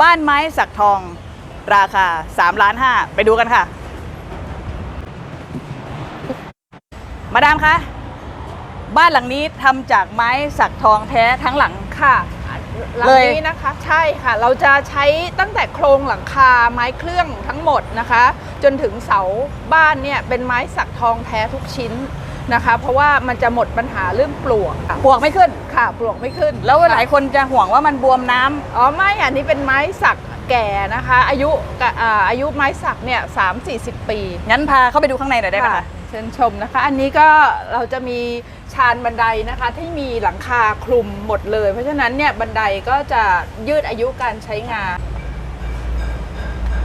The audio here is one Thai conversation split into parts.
บ้านไม้สักทองราคา3ล้าน5ไปดูกันค่ะ มาดามคะบ้านหลังนี้ทำจากไม้สักทองแท้ทั้งหลังค่ะหลังนี้นะคะใช่ค่ะ เราจะใช้ตั้งแต่โครงหลังคาไม้เครื่องทั้งหมดนะคะ จนถึงเสาบ้านเนี่ยเป็นไม้สักทองแท้ทุกชิ้น นะคะ เพราะว่ามันจะหมดปัญหาเรื่องปลวกค่ะปลวกไม่ขึ้นค่ะปลวกไม่ขึ้น แล้วค่ะหลายคนจะห่วงว่ามันบวมน้ำอ๋อไม่อันนี้เป็นไม้สักแก่นะคะ อายุกะอ่าอายุไม้สักเนี่ยสามสี่สิบปี งั้นพาเข้าไปดูข้างในหน่อยได้ไหมคะเชิญชมนะคะ อันนี้ก็เราจะมีชานบันไดนะคะที่มีหลังคาคลุมหมดเลย เพราะฉะนั้นเนี่ยบันไดก็จะยืดอายุการใช้งาน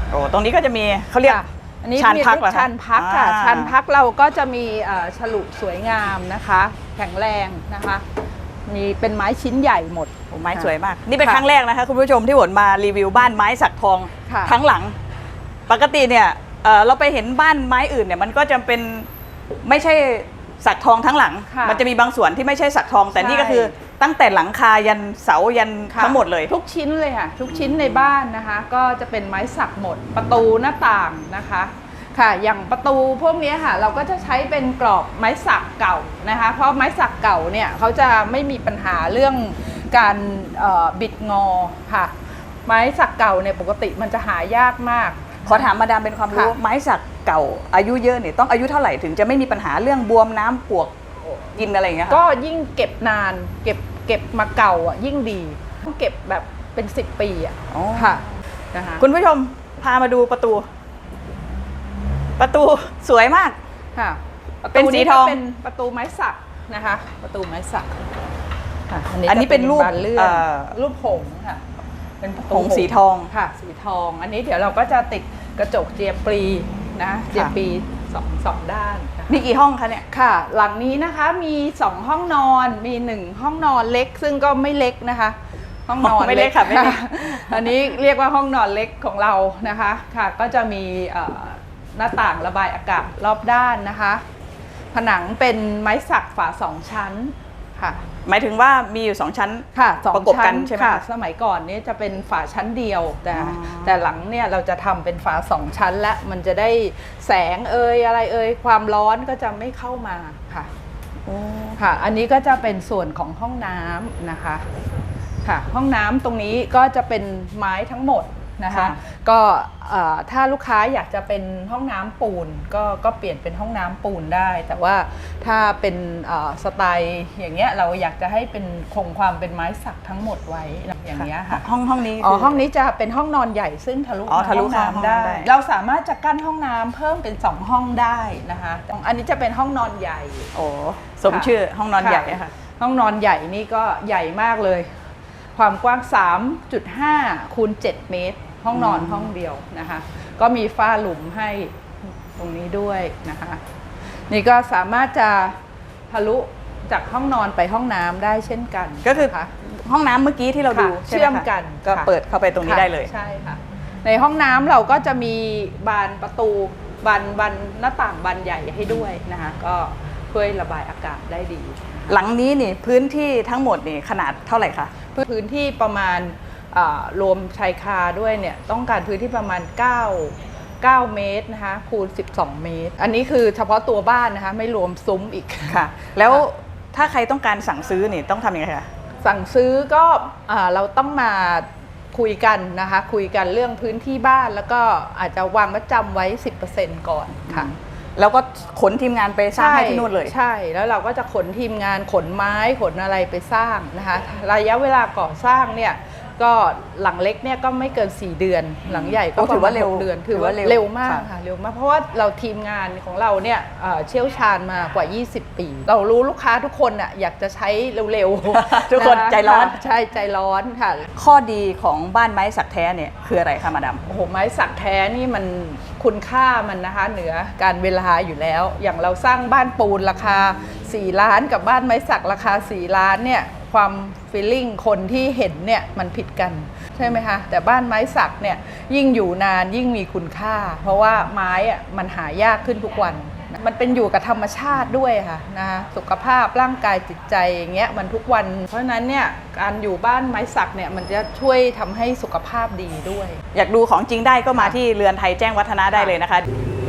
โอ้ตรงนี้ก็จะมีเขาเรียกค่ะ อันนี้ชานมีพักรูปเหรอคะชานพักค่ะอ่า ชานพักเราก็จะมีเอ่อฉลุสวยงามนะคะ แข็งแรงนะคะ มีเป็นไม้ชิ้นใหญ่หมด โอ้ไม้สวยมาก นี่เป็นค่ะครั้งแรกนะคะคุณผู้ชมที่หวนมารีวิวบ้านไม้สักทองค่ะ ทั้งหลัง ปกติเนี่ยเอ่อเราไปเห็นบ้านไม้อื่นเนี่ยมันก็จะเป็นไม่ใช่ สักทองทั้งหลัง ค่ะมันจะมีบางส่วนที่ไม่ใช่สักทอง แต่ใช่นี่ก็คือตั้งแต่หลังคายันเสายันค่ะทั้งหมดเลย ทุกชิ้นเลยค่ะ ทุกชิ้นในบ้านนะคะ ก็จะเป็นไม้สักหมด ประตูหน้าต่างนะคะ ค่ะ อย่างประตูพวกนี้ค่ะ เราก็จะใช้เป็นกรอบไม้สักเก่านะคะ เพราะไม้สักเก่าเนี่ยเขาจะไม่มีปัญหาเรื่องการเอ่อบิดงอค่ะ ไม้สักเก่าเนี่ยปกติมันจะหายากมาก ขอถามมาดามเป็นความรู้ค่ะไม้สักเก่าอายุเยอะเนี่ยต้องอายุเท่าไหร่ถึงจะไม่มีปัญหาเรื่องบวมน้ำปวกกินอะไรอย่างเงี้ยค่ะก็ยิ่งเก็บนานเก็บเก็บมาเก่าอะยิ่งดีต้องเก็บแบบเป็น10ปีอะอ๋อค่ะนะคะคุณผู้ชมพามาดูประตู ประตูสวยมากค่ะเป็นสีทองก็เป็นประตูไม้สักนะคะ ประตูไม้สักค่ะอันนี้เป็นรูปจะบานเลื่อนเอ่อรูปหงส์ค่ะ เป็นประตูหงส์สีทอง ค่ะ สีทอง อันนี้เดี๋ยวเราก็จะติดกระจกเจียปรีนะเจียปรีสองสองด้านนะคะ มีกี่ห้องคะเนี่ย ค่ะ หลังนี้นะคะมี 2 ห้องนอนมี 1 ห้องนอนเล็ก ซึ่งก็ไม่เล็กนะคะ ห้องนอนไม่เล็กค่ะไม่เล็ก อันนี้เรียกว่าห้องนอนเล็กของเรานะคะค่ะ ก็จะมีเอ่อหน้าต่างระบายอากาศรอบด้านนะคะ ผนังเป็นไม้สักฝาสองชั้น ค่ะหมายถึงว่ามีอยู่สองชั้นค่ะสองประกบกันชั้ใช่ไหมค่ะ คะ สมัยก่อนนี้จะเป็นฝาชั้นเดียว แต่อ๋อ แต่หลังเนี่ยเราจะทำเป็นฝาสองชั้นและมันจะได้แสงเอ่ยอะไรเอ่ยความร้อนก็จะไม่เข้ามาค่ะค่ะ อันนี้ก็จะเป็นส่วนของห้องน้ำนะคะ ค่ะ ห้องน้ำตรงนี้ก็จะเป็นไม้ทั้งหมด นะคะค่ะ ก็เอ่อถ้าลูกค้าอยากจะเป็นห้องน้ำปูนก็ก็เปลี่ยนเป็นห้องน้ำปูนได้ แต่ว่าถ้าเป็นเอ่อสไตล์อย่างเงี้ยเราอยากจะให้เป็นคงความเป็นไม้สักทั้งหมดไว้อย่างเงี้ยค่ะ ห้องห้องนี้อ๋อ คื ห้องนี้จะเป็นห้องนอนใหญ่ซึ่งทะลุอ๋อมาทะลุห้องเข้าห้องน้ำได้ ได้ เราสามารถจะกั้นห้องน้ำเพิ่มเป็น 2 ห้องได้นะคะอันนี้จะเป็นห้องนอนใหญ่ โอ้สมชื่อห้องนอนใหญ่อะค่ะค่ะ ห้องนอนใหญ่นี่ก็ใหญ่มากเลย ความกว้าง 3.5คูณ7เมตร ห้องนอนอืมห้องเดียวนะคะ ก็มีฝ้าหลุมให้ตรงนี้ด้วยนะคะ นี่ก็สามารถจะทะลุจากห้องนอนไปห้องน้ำได้เช่นกันก็คือ นะะ ห้องน้ำเมื่อกี้ที่เราดูค่ะใช่ไหเชื่อมคะกันก็ค่ะ เปิดเข้าไปตรงนี้ค่ะได้เลยใช่ค่ะ ในห้องน้ำเราก็จะมีบานประตูบานบานหน้าต่างบานใหญ่ให้ด้วยนะคะ ก็ช่วยระบายอากาศได้ดี หลังนี้นี่พื้นที่ทั้งหมดนี่ขนาดเท่าไหร่คะ พื้นที่ประมาณอ่า รวมชายคาด้วยเนี่ยต้องการพื้นที่ประมาณ 9 9 เมตรนะคะคูณ 12 เมตร อันนี้คือเฉพาะตัวบ้านนะคะไม่รวมซุ้มอีกค่ะ แล้วถ้าใครต้องการสั่งซื้อนี่ต้องทำยังไงคะสั่งซื้อก็อ่าเราต้องมาคุยกันนะคะ คุยกันเรื่องพื้นที่บ้านแล้วก็อาจจะวางมัดจำไว้ 10%ก่อนค่ะแล้วก็ขนทีมงานไปสร้างให้ที่นู่นเลย ใช่ แล้วเราก็จะขนทีมงานขนไม้ขนอะไรไปสร้างนะคะ ระยะเวลาก่อสร้างเนี่ย ก็หลังเล็กเนี่ยก็ไม่เกิน 4 เดือน หลังใหญ่ก็โอ้ถือว่าประมณเร็วหกเดือนถือถือว่าว่าเร็วเร็วมากค่ะ ค่ะเร็วมาก เพราะว่าเราทีมงานของเราเนี่ยเอ่อเชี่ยวชาญมากว่า 20 ปี เรารู้ลูกค้าทุกคนอะอยากจะใช้เร็วๆทุกคนะะใจร้อน ใช่ใจร้อนค่ะ ข้อดีของบ้านไม้สักแท้เนี่ยคืออะไรคะมาดาม โอ้โหไม้สักแท้นี่มันคุณค่ามันนะคะเหนือการเวลาอยู่แล้ว อย่างเราสร้างบ้านปูนราคา 4 ล้านกับบ้านไม้สักราคา 4 ล้านเนี่ย ความฟีลลิ่งคนที่เห็นเนี่ยมันผิดกันใช่ไหมคะแต่บ้านไม้สักเนี่ยยิ่งอยู่นานยิ่งมีคุณค่า เพราะว่าไม้อะมันหายากขึ้นทุกวัน มันเป็นอยู่กับธรรมชาติด้วยค่ะนะคะสุขภาพร่างกายจิตใจอย่างเงี้ยมันทุกวัน เพราะฉะนั้นเนี่ยการอยู่บ้านไม้สักเนี่ยมันจะช่วยทำให้สุขภาพดีด้วย อยากดูของจริงได้ก็มาที่เรือนไทยแจ้งวัฒนะได้เลยนะคะ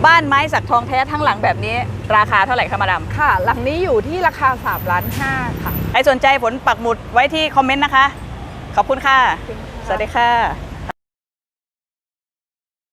บ้านไม้สักทองแท้ทั้งหลังแบบนี้ ราคาเท่าไหร่คะมาดามค่ะ หลังนี้อยู่ที่ราคา3ล้าน5ค่ะ ใครสนใจผลปักหมุดไว้ที่คอมเมนต์นะคะ ขอบคุณค่ะ สวัสดีค่ะ